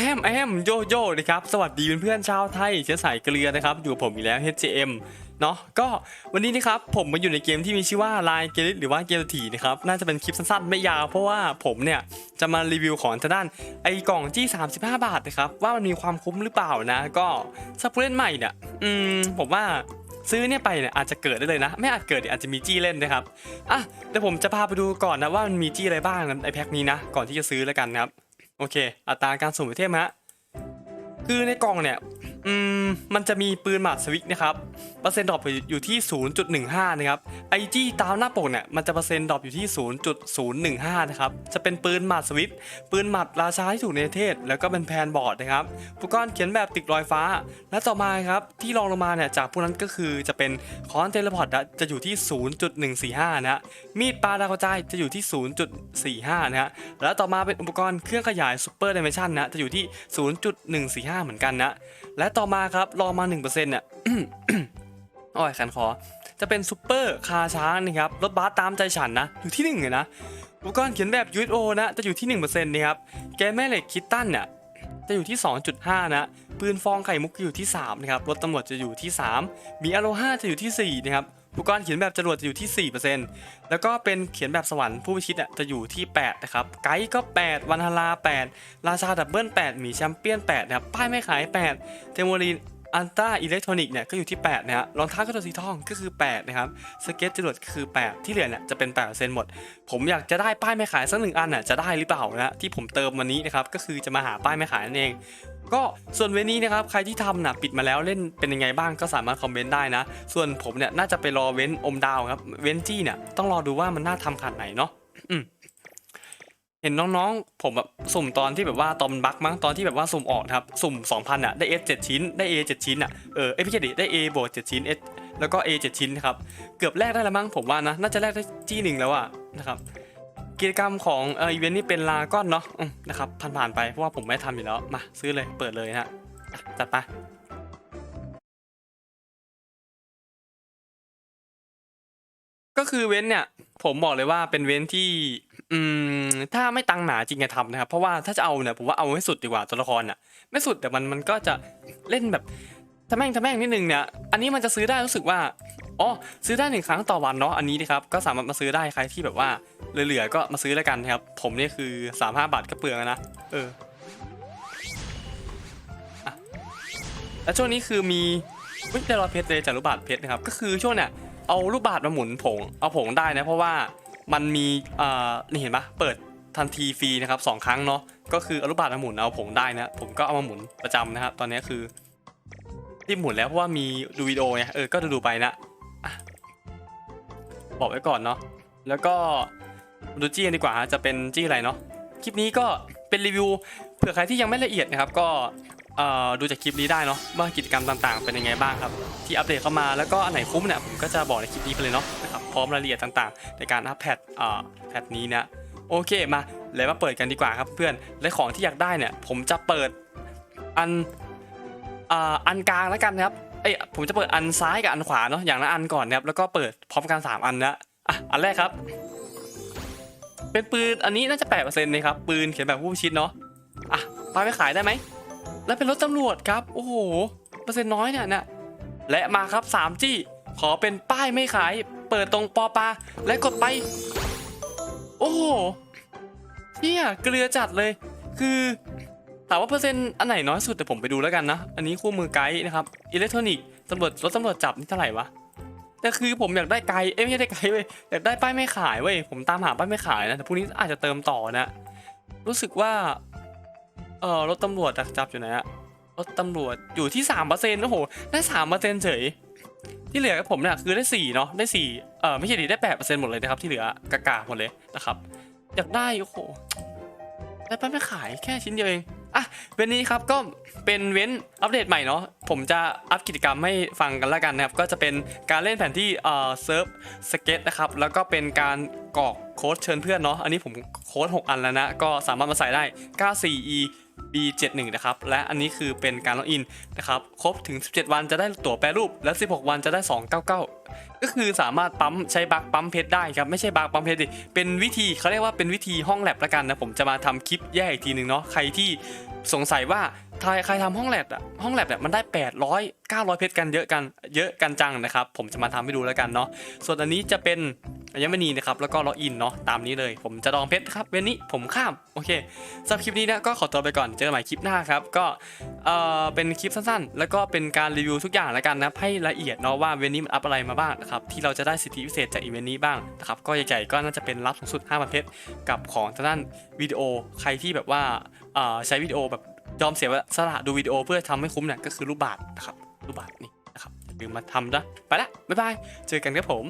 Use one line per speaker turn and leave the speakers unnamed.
แอมแอมโยโย่นะครับสวัสดีเพื่อนๆชาวไทยเชื้อสายเกลือนะครับอยู่กับผมอีกแล้ว HJM เนาะก็วันนี้นะครับผมมาอยู่ในเกมที่มีชื่อว่าลายเกลิหรือว่าเกมถีนะครับน่าจะเป็นคลิปสั้นๆไม่ยาวเพราะว่าผมเนี่ยจะมารีวิวของทางด้านไอ้กล่องจี้35 บาทนะครับว่ามันมีความคุ้มหรือเปล่านะ ก็ถ้าผู้เล่นใหม่เนี่ยอืมผมว่าซื้อเนี่ยไปเนี่ยอาจจะเกิดได้เลยนะ ไม่อาจเกิดอาจจะมีจี้เล่นนะครับอะเดี๋ยวผมจะพาไปดูก่อนนะว่ามันมีจี้อะไรบ้างในแพ็คนี้นะก่อนที่จะซื้อแล้วกันนะครับ โอเค อัตราการสุ่มไอเทมฮะคือในกล่องเนี่ย อืมมันจะมีปืนหมัดสวิกนะครับเปอร์เซ็นต์ดรอปอยู่ที่ 0.15 นะครับไอจี้ตามหน้าปกเนี่ยมันจะเปอร์เซ็นต์ดรอปอยู่ที่ 0.015 นะครับจะเป็นปืนหมัดสวิกปืนหมัดราชาที่ถูกในเทศ แล้วก็เป็นแพนบอร์ดนะครับอุปกรณ์เขียนแบบติดรอยฟ้า และต่อมาครับที่รองลงมาเนี่ยจากพวกนั้นก็คือจะเป็นคอนเทเลพอร์ตจะอยู่ที่ 0.145 นะฮะมีดปลาดาวกระจายจะอยู่ที่ 0.45 นะฮะแล้วต่อมาเป็นอุปกรณ์เครื่องขยายซูเปอร์ดิเมชันนะจะอยู่ที่ 0.145 เหมือนกันนะ และต่อมาครับรอมา1%เนี่ยอ้อยขันคอจะเป็นซูเปอร์คาช้างนะครับ รถบัสตามใจฉันนะ อยู่ที่1เลยนะอุปกรณ์เขียนแบบ USO นะ จะอยู่ที่ 1%นะครับ แกแม่เหล็กคิตตันเนี่ยจะอยู่ที่ 2.5 นะ ปืนฟองไข่มุกอยู่ที่ 3 นะครับ รถตำรวจจะอยู่ที่ 3 มีอโลฮาจะอยู่ที่ 4 นะครับ อุปกรณ์เขียนแบบจรวดจะอยู่ที่ 4%แล้วก็เป็นเขียนแบบสวรรค์ผู้พิชิตอะจะอยู่ที่ 8 นะครับ ไกด์ก็ 8 วันฮารา 8 ราชาดับเบิล8หมีแชมเปี้ยน 8 นะครับ ป้ายไม่ขาย 8 เทมโมลีนอันต้าอิเล็กทรอนิกส์เนี่ยก็อยู่ที่ 8 นะฮะรองเท้ากระโดดสีทองก็คือ 8 นะครับ สเก็ตจรวดคือ 8 ที่เหลือเนี่ยจะเป็น 8%หมด ผมอยากจะได้ป้ายไม่ขายสักหนึ่งอันน่ะจะได้หรือเปล่านะที่ผมเติมวันนี้นะครับ ก็คือจะมาหาป้ายไม่ขายนั่นเอง ก็ส่วนเวนี้นะครับใครที่ทำน่ะปิดมาแล้วเล่นเป็นยังไงบ้างก็สามารถคอมเมนต์ได้นะ ส่วนผมเนี่ยน่าจะไปรอเว้นอมดาวครับเว้นจี้เนี่ยต้องรอดูว่ามันน่าทำขนาดไหนเนาะเห็นน้องๆ ผมแบบสุ่มตอนที่แบบว่าตอนมันบั๊กมั้งตอนที่แบบว่าสุ่มออกครับสุ่ม 2,000อะได้ S 7ชิ้นได้ A 7ชิ้นอะเออเอ้ยไม่ใช่ดิได้ A บวก7ชิ้น S แล้วก็ A 7ชิ้นนะครับเกือบแลกได้แล้วมั้งผมว่านะน่าจะแลกได้จี้หนึ่งแล้วอะนะครับ กิจกรรมของเอออีเวนต์นี่เป็นลาก้อนเนาะนะครับผ่านๆไปเพราะว่าผมไม่ทำอยู่แล้ว มาซื้อเลยเปิดเลยนะฮะอะจัดไปก็คือเว้นเนี่ยผมบอกเลยว่าเป็นเว้นที่ อืม ถ้าไม่ตังหนาจริงจะทำนะครับ เพราะว่าถ้าจะเอาเนี่ยผมว่าเอาให้สุดดีกว่าตัวละครอะ ไม่สุดแต่มันมันก็จะเล่นแบบทะแม่งทะแม่งนิดนึงเนี่ย อันนี้มันจะซื้อได้รู้สึกว่า อ๋อซื้อได้หนึ่งครั้งต่อวันเนาะอันนี้นะครับก็สามารถมาซื้อได้ใครที่แบบว่าเหลือๆก็มาซื้อแล้วกันนะครับผมเนี่ยคือ35บาทก็เปลืองนะเออแล้วช่วงนี้คือมีวิจารเพชรเลยจากลูกบาทเพชรนะครับก็คือช่วงเนี่ยเอาลูกบาทมาหมุนผงเอาผงได้นะเพราะว่ามันมีอ่านี่เห็นปะเปิดทันทีฟรีนะครับสองครั้งเนาะก็คือเอาลูกบาทมาหมุนเอาผงได้นะผมก็เอามาหมุนประจำนะครับตอนนี้คือที่หมุนแล้วเพราะว่ามีดูวิดีโอไงเออก็ดูไปนะ บอกไว้ก่อนเนาะแล้วก็ดูจี้กันดีกว่าจะเป็นจี้อะไรเนาะคลิปนี้ก็เป็นรีวิวเผื่อใครที่ยังไม่ละเอียดนะครับก็ดูจากคลิปนี้ได้เนาะว่ากิจกรรมต่างๆ เป็นยังไงบ้างครับ ที่อัปเดตเข้ามาแล้วก็อันไหนคุ้มเนี่ยผมก็จะบอกในคลิปนี้ไปเลยเนาะนะครับพร้อมรายละเอียดต่างๆ ในการอัปแพทแพทนี้นะโอเคมาเลยมาเปิดกันดีกว่าครับเพื่อนและของที่อยากได้เนี่ยผมจะเปิดอันอันกลางแล้วกันนะครับ เอ้ยผมจะเปิดอันซ้ายกับอันขวาเนาะอย่างละอันก่อนนะครับแล้วก็เปิดพร้อมกันสามอันนะอะอันแรกครับ เป็นปืนอันนี้น่าจะแปดเปอร์เซ็นต์นะครับปืนเขียนแบบผู้ชิตเนาะอะไปไปขายได้ไหมแล้วเป็นรถตำรวจครับโอ้โหเปอร์เซ็นต์น้อยเนี่ยนะและมาครับ3จี้ขอเป็นป้ายไม่ขาย เปิดตรงปอปาและกดไป โอ้โหเนี่ยเกลือจัดเลย คือ ถามว่าเปอร์เซ็นต์อันไหนน้อยสุดแต่ผมไปดูแล้วกันนะ อันนี้คู่มือไกด์นะครับ อิเล็กทรอนิกส์ตำรวจรถตำรวจจับนี่เท่าไหร่วะแต่คือผมอยากได้ไกด์เอ้ยไม่ใช่ได้ไกด์เว้ยอยากได้ป้ายไม่ขายเว้ยผมตามหาป้ายไม่ขายนะแต่พรุ่งนี้อาจจะเติมต่อนะ รู้สึกว่าเออรถตำรวจดักจับอยู่ไหนอะรถตำรวจอยู่ที่สามเปอร์เซ็นต์โอ้โหได้สามเปอร์เซ็นต์เฉยที่เหลือกับผมเนี่ยคือได้สี่เนาะได้สี่เออไม่ใช่ดิได้แปดเปอร์เซ็นต์หมดเลยนะครับที่เหลือกากาหมดเลยนะครับอยากได้โอ้โหได้ไปไม่ขายแค่ชิ้นเดียวเอง อะเว้นนี้ครับก็เป็นเว้นอัปเดตใหม่เนาะผมจะอัพกิจกรรมให้ฟังกันละกันนะครับ ก็จะเป็นการเล่นแผนที่เอ่อเซิร์ฟสเก็ตนะครับ แล้วก็เป็นการกรอกโค้ดเชิญเพื่อนเนาะอันนี้ผมโค้ด6 อันแล้วนะ ก็สามารถมาใส่ได้ 94e B71 นะครับ และอันนี้คือเป็นการล็อกอินนะครับ ครบถึง 17 วันจะได้ตั๋วแปรรูป และ 16 วันจะได้ 299 ก็คือสามารถปั๊มใช้บักปั๊มเพชรได้ครับ ไม่ใช่บักปั๊มเพชรดิ เป็นวิธีเขาเรียกว่าเป็นวิธีห้องแลบละกันนะ ผมจะมาทำคลิปแยกอีกทีหนึ่งเนาะ ใครที่สงสัยว่าใครใครทำห้องแลบอะห้องแลบเนี่ยมันได้ 800 900 เพชรกันเยอะกัน เยอะกันจังนะครับ ผมจะมาทำให้ดูแล้วกันเนาะ ส่วนอันนี้จะเป็น อัญมณีนะครับแล้วก็ล็อกอินเนาะตามนี้เลย ผมจะลองเพชรครับเวนนี้ผมข้ามโอเคสำหรับคลิปนี้นะก็ขอตัวไปก่อนเจอกันใหม่คลิปหน้าครับก็เอ่อเป็นคลิปสั้นๆ แล้วก็เป็นการรีวิวทุกอย่างแล้วกันนะให้ละเอียดเนาะว่าเวนนี้มันอัพอะไรมาบ้างนะครับที่เราจะได้สิทธิพิเศษจากอีเวนต์นี้บ้างนะครับก็ใหญ่ๆก็น่าจะเป็นรับสูงสุด5,000เพชรกับของทางด้านวิดีโอใครที่แบบว่าเอ่อใช้วิดีโอแบบยอมเสียสละดูวิดีโอเพื่อทำให้คุ้มเนี่ยก็คือรูปบาทนะครับรูปบาทนี่นะครับอย่าลืมมาทำนะไปละบ๊ายบายเจอกันครับผม